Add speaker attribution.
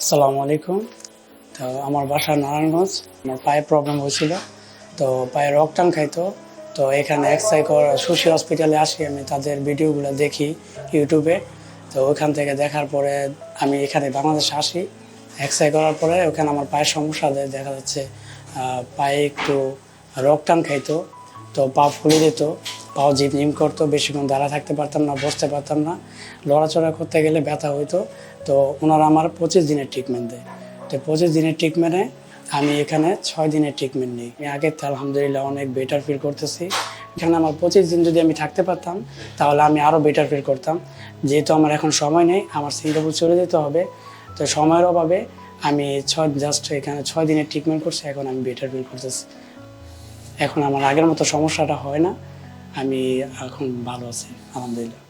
Speaker 1: আসসালামু আলাইকুম। তো আমার বাসা নারায়ণগঞ্জ। আমার পায়ে প্রবলেম হয়েছিল। তো পায়ে রক্তাং খাইতো তো এখানে এক্সরে করা সুশি হসপিটালে আসি আমি তাদের ভিডিওগুলো দেখি ইউটিউবে। তো ওখান থেকে দেখার পরে আমি এখানে বাংলাদেশে আসি। এক্সরে করার পরে ওখানে আমার পায়ের সমস্যা দেখা যাচ্ছে পায়ে একটু রক্তাং খাইতো তো পা ফুলে যেত। পাও জিম করতো বেশিক্ষণ দাঁড়া থাকতে পারতাম না, বসতে পারতাম না। লড়াচড়া করতে গেলে ব্যথা হইতো। তো ওনারা আমার পঁচিশ দিনের ট্রিটমেন্ট দেয়। তো পঁচিশ দিনের ট্রিটমেন্টে আমি এখানে ছয় দিনের ট্রিটমেন্ট নিই। আগের থেকে আলহামদুলিল্লাহ অনেক বেটার ফিল করতেছি। এখানে আমার পঁচিশ দিন যদি আমি থাকতে পারতাম, তাহলে আমি আরও বেটার ফিল করতাম। যেহেতু আমার এখন সময় নেই, আমার সিঙ্গাপুর চলে যেতে হবে। তো সময়ের অভাবে আমি ছয় জাস্ট এখানে ছয় দিনের ট্রিটমেন্ট করছি, এখন আমি বেটার ফিল করতেছি। এখন আমার আগের মতো সমস্যাটা হয় না। আমি এখন ভালো আছি আলহামদুলিল্লাহ।